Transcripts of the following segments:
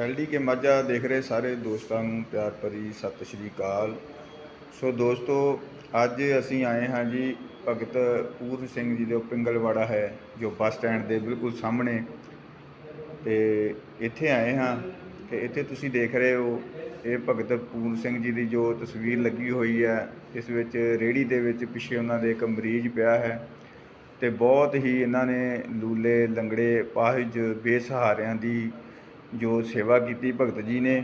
LD ਕੇ ਮਾਝਾ ਦੇਖ ਰਹੇ ਸਾਰੇ ਦੋਸਤਾਂ ਨੂੰ ਪਿਆਰ ਭਰੀ ਸਤਿ ਸ਼੍ਰੀ ਅਕਾਲ। ਸੋ ਦੋਸਤੋ, ਅੱਜ ਅਸੀਂ ਆਏ ਹਾਂ ਜੀ ਭਗਤ ਪੂਰਨ ਸਿੰਘ ਜੀ ਦੇ ਪਿੰਗਲਵਾੜਾ ਹੈ, ਜੋ ਬੱਸ ਸਟੈਂਡ ਦੇ ਬਿਲਕੁਲ ਸਾਹਮਣੇ। ਤੇ ਇੱਥੇ ਆਏ ਹਾਂ ਤੇ ਇੱਥੇ ਤੁਸੀਂ ਦੇਖ ਰਹੇ ਹੋ, ਇਹ ਭਗਤ ਪੂਰਨ ਸਿੰਘ ਜੀ ਦੀ ਜੋ ਤਸਵੀਰ ਲੱਗੀ ਹੋਈ ਹੈ, ਇਸ ਵਿੱਚ ਰੇੜੀ ਦੇ ਵਿੱਚ ਪਿੱਛੇ ਉਹਨਾਂ ਦੇ ਇੱਕ ਮਰੀਜ਼ ਪਿਆ ਹੈ ਤੇ ਬਹੁਤ ਹੀ ਇਹਨਾਂ ਨੇ ਲੂਲੇ, ਲੰਗੜੇ, ਪਾਹਿਜ, ਬੇਸਹਾਰਿਆਂ ਦੀ ਜੋ ਸੇਵਾ ਕੀਤੀ ਭਗਤ ਜੀ ਨੇ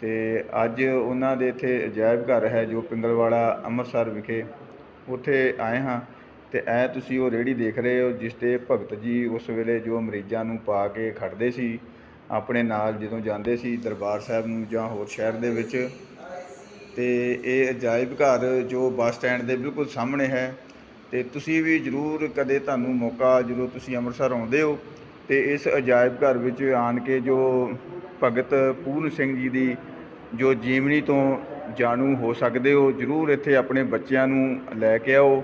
ਤੇ ਅੱਜ ਉਹਨਾਂ ਦੇ ਇੱਥੇ ਅਜਾਇਬ ਘਰ ਹੈ ਜੋ ਪਿੰਗਲਵਾੜਾ, ਅੰਮ੍ਰਿਤਸਰ ਵਿਖੇ। ਉੱਥੇ ਆਏ ਹਾਂ ਤੇ ਐ ਤੁਸੀਂ ਉਹ ਰੇੜੀ ਦੇਖ ਰਹੇ ਹੋ ਜਿਸ ਤੇ ਭਗਤ ਜੀ ਉਸ ਵੇਲੇ ਜੋ ਮਰੀਜ਼ਾਂ ਨੂੰ ਪਾ ਕੇ ਖੜਦੇ ਸੀ, ਆਪਣੇ ਨਾਲ ਜਦੋਂ ਜਾਂਦੇ ਸੀ ਦਰਬਾਰ ਸਾਹਿਬ ਨੂੰ ਜਾਂ ਹੋਰ ਸ਼ਹਿਰ ਦੇ ਵਿੱਚ। ਤੇ ਇਹ ਅਜਾਇਬ ਘਰ ਜੋ ਬੱਸ ਸਟੈਂਡ ਦੇ ਬਿਲਕੁਲ ਸਾਹਮਣੇ ਹੈ। ਤੇ ਤੁਸੀਂ ਵੀ ਜਰੂਰ ਕਦੇ ਤੁਹਾਨੂੰ ਮੌਕਾ ਜਦੋਂ ਤੁਸੀਂ ਅੰਮ੍ਰਿਤਸਰ ਆਉਂਦੇ ਹੋ ਤੇ ਇਸ ਅਜਾਇਬ ਘਰ ਵਿੱਚ ਆਣ ਕੇ ਜੋ ਭਗਤ ਪੂਰਨ ਸਿੰਘ ਜੀ ਦੀ ਜੋ ਜੀਵਨੀ ਤੋਂ ਜਾਣੂ ਹੋ ਸਕਦੇ ਹੋ, ਜਰੂਰ ਇੱਥੇ ਆਪਣੇ ਬੱਚਿਆਂ ਨੂੰ ਲੈ ਕੇ ਆਓ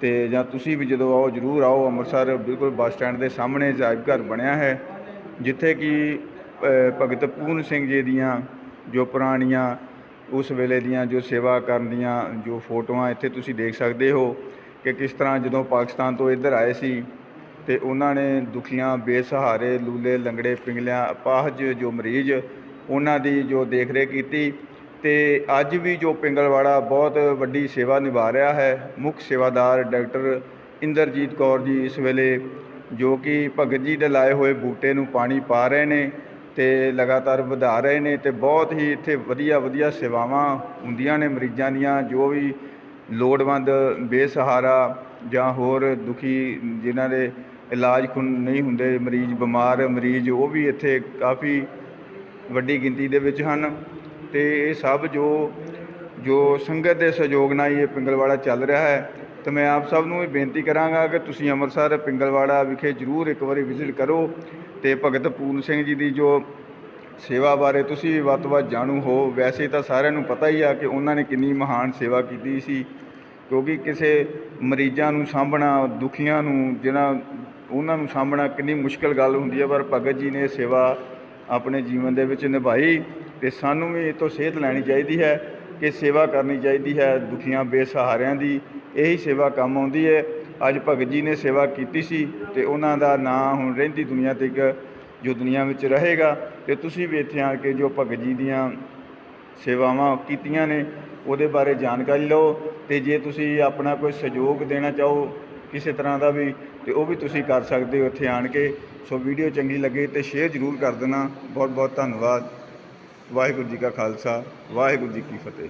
ਤੇ ਜਾਂ ਤੁਸੀਂ ਵੀ ਜਦੋਂ ਆਓ, ਜਰੂਰ ਆਓ। ਅੰਮ੍ਰਿਤਸਰ ਬਿਲਕੁਲ ਬੱਸ ਸਟੈਂਡ ਦੇ ਸਾਹਮਣੇ ਅਜਾਇਬ ਘਰ ਬਣਿਆ ਹੈ, ਜਿੱਥੇ ਕਿ ਭਗਤ ਪੂਰਨ ਸਿੰਘ ਜੀ ਦੀਆਂ ਜੋ ਪੁਰਾਣੀਆਂ, ਉਸ ਵੇਲੇ ਦੀਆਂ ਜੋ ਸੇਵਾ ਕਰਨ ਦੀਆਂ ਜੋ ਫੋਟੋਆਂ ਇੱਥੇ ਤੁਸੀਂ ਦੇਖ ਸਕਦੇ ਹੋ ਕਿ ਕਿਸ ਤਰ੍ਹਾਂ ਜਦੋਂ ਪਾਕਿਸਤਾਨ ਤੋਂ ਇੱਧਰ ਆਏ ਸੀ ਤੇ ਉਹਨਾਂ ਨੇ ਦੁਖੀਆਂ, ਬੇਸਹਾਰੇ, ਲੂਲੇ, ਲੰਗੜੇ ਪਿੰਗਲਿਆਂ ਅਪਾਹਜ ਜੋ ਮਰੀਜ਼ ਉਹਨਾਂ ਦੀ ਜੋ ਦੇਖ ਰੇਖ ਕੀਤੀ ਤੇ ਅੱਜ ਵੀ ਜੋ ਪਿੰਗਲਵਾੜਾ ਬਹੁਤ ਵੱਡੀ ਸੇਵਾ ਨਿਭਾ ਰਿਹਾ ਹੈ, ਮੁੱਖ ਸੇਵਾਦਾਰ ਡਾਕਟਰ ਇੰਦਰਜੀਤ ਕੌਰ ਜੀ ਇਸ ਵੇਲੇ ਜੋ ਕਿ ਭਗਤ ਜੀ ਦੇ ਲਾਏ ਹੋਏ ਬੂਟੇ ਨੂੰ ਪਾਣੀ ਪਾ ਰਹੇ ਨੇ ਤੇ ਲਗਾਤਾਰ ਵਧਾ ਰਹੇ ਨੇ ਤੇ ਬਹੁਤ ਹੀ ਇੱਥੇ ਵਧੀਆ ਵਧੀਆ ਸੇਵਾਵਾਂ ਹੁੰਦੀਆਂ ਨੇ ਮਰੀਜ਼ਾਂ ਦੀਆਂ, ਜੋ ਵੀ ਲੋੜਵੰਦ, ਬੇਸਹਾਰਾ ਜਾਂ ਹੋਰ ਦੁਖੀ ਜਿਨ੍ਹਾਂ ਦੇ ਇਲਾਜ ਖੁਨ ਨਹੀਂ ਹੁੰਦੇ, ਮਰੀਜ਼ ਬਿਮਾਰ, ਮਰੀਜ਼ ਉਹ ਵੀ ਇੱਥੇ ਕਾਫੀ ਵੱਡੀ ਗਿਣਤੀ ਦੇ ਵਿੱਚ ਹਨ। ਅਤੇ ਇਹ ਸਭ ਜੋ ਜੋ ਸੰਗਤ ਦੇ ਸਹਿਯੋਗ ਨਾਲ ਹੀ ਇਹ ਪਿੰਗਲਵਾੜਾ ਚੱਲ ਰਿਹਾ ਹੈ, ਤੇ ਮੈਂ ਆਪ ਸਭ ਨੂੰ ਇਹ ਬੇਨਤੀ ਕਰਾਂਗਾ ਕਿ ਤੁਸੀਂ ਅੰਮ੍ਰਿਤਸਰ ਪਿੰਗਲਵਾੜਾ ਵਿਖੇ ਜ਼ਰੂਰ ਇੱਕ ਵਾਰੀ ਵਿਜ਼ਿਟ ਕਰੋ ਤੇ ਭਗਤ ਪੂਰਨ ਸਿੰਘ ਜੀ ਦੀ ਜੋ ਸੇਵਾ ਬਾਰੇ ਤੁਸੀਂ ਵੀ ਵੱਧ ਤੋਂ ਵੱਧ ਜਾਣੂ ਹੋ। ਵੈਸੇ ਤਾਂ ਸਾਰਿਆਂ ਨੂੰ ਪਤਾ ਹੀ ਆ ਕਿ ਉਹਨਾਂ ਨੇ ਕਿੰਨੀ ਮਹਾਨ ਸੇਵਾ ਕੀਤੀ ਸੀ। ਕਿਉਂਕਿ ਕਿਸੇ ਮਰੀਜ਼ਾਂ ਨੂੰ ਸਾਂਭਣਾ, ਦੁਖੀਆਂ ਨੂੰ ਜਿਹਨਾਂ ਉਹਨਾਂ ਨੂੰ ਸਾਂਭਣਾ ਕਿੰਨੀ ਮੁਸ਼ਕਿਲ ਗੱਲ ਹੁੰਦੀ ਹੈ, ਪਰ ਭਗਤ ਜੀ ਨੇ ਸੇਵਾ ਆਪਣੇ ਜੀਵਨ ਦੇ ਵਿੱਚ ਨਿਭਾਈ ਤੇ ਸਾਨੂੰ ਵੀ ਇਹ ਤੋਂ ਸੇਧ ਲੈਣੀ ਚਾਹੀਦੀ ਹੈ ਕਿ ਸੇਵਾ ਕਰਨੀ ਚਾਹੀਦੀ ਹੈ ਦੁਖੀਆਂ, ਬੇਸਹਾਰਿਆਂ ਦੀ। ਇਹੀ ਸੇਵਾ ਕੰਮ ਆਉਂਦੀ ਹੈ। ਅੱਜ ਭਗਤ ਜੀ ਨੇ ਸੇਵਾ ਕੀਤੀ ਸੀ ਤੇ ਉਹਨਾਂ ਦਾ ਨਾਂ ਹੁਣ ਰਹਿੰਦੀ ਦੁਨੀਆ ਤੇ ਇੱਕ ਜੋ ਦੁਨੀਆ ਵਿੱਚ ਰਹੇਗਾ। ਤੇ ਤੁਸੀਂ ਵੀ ਇੱਥੇ ਆ ਕੇ ਜੋ ਭਗਤ ਜੀ ਦੀਆਂ ਸੇਵਾਵਾਂ ਕੀਤੀਆਂ ਨੇ ਉਹਦੇ ਬਾਰੇ ਜਾਣਕਾਰੀ ਲਓ ਤੇ ਜੇ ਤੁਸੀਂ ਆਪਣਾ ਕੋਈ ਸਹਿਯੋਗ ਦੇਣਾ ਚਾਹੋ ਕਿਸੇ ਤਰ੍ਹਾਂ ਦਾ ਵੀ, ਤੇ ਉਹ ਵੀ ਤੁਸੀਂ ਕਰ ਸਕਦੇ ਹੋ ਇੱਥੇ ਆਣ ਕੇ। ਸੋ ਵੀਡੀਓ ਚੰਗੀ ਲੱਗੇ ਤੇ ਸ਼ੇਅਰ ਜ਼ਰੂਰ ਕਰ ਦੇਣਾ। ਬਹੁਤ ਬਹੁਤ ਧੰਨਵਾਦ। ਵਾਹਿਗੁਰੂ ਜੀ ਕਾ ਖਾਲਸਾ, ਵਾਹਿਗੁਰੂ ਜੀ ਕੀ ਫਤਿਹ।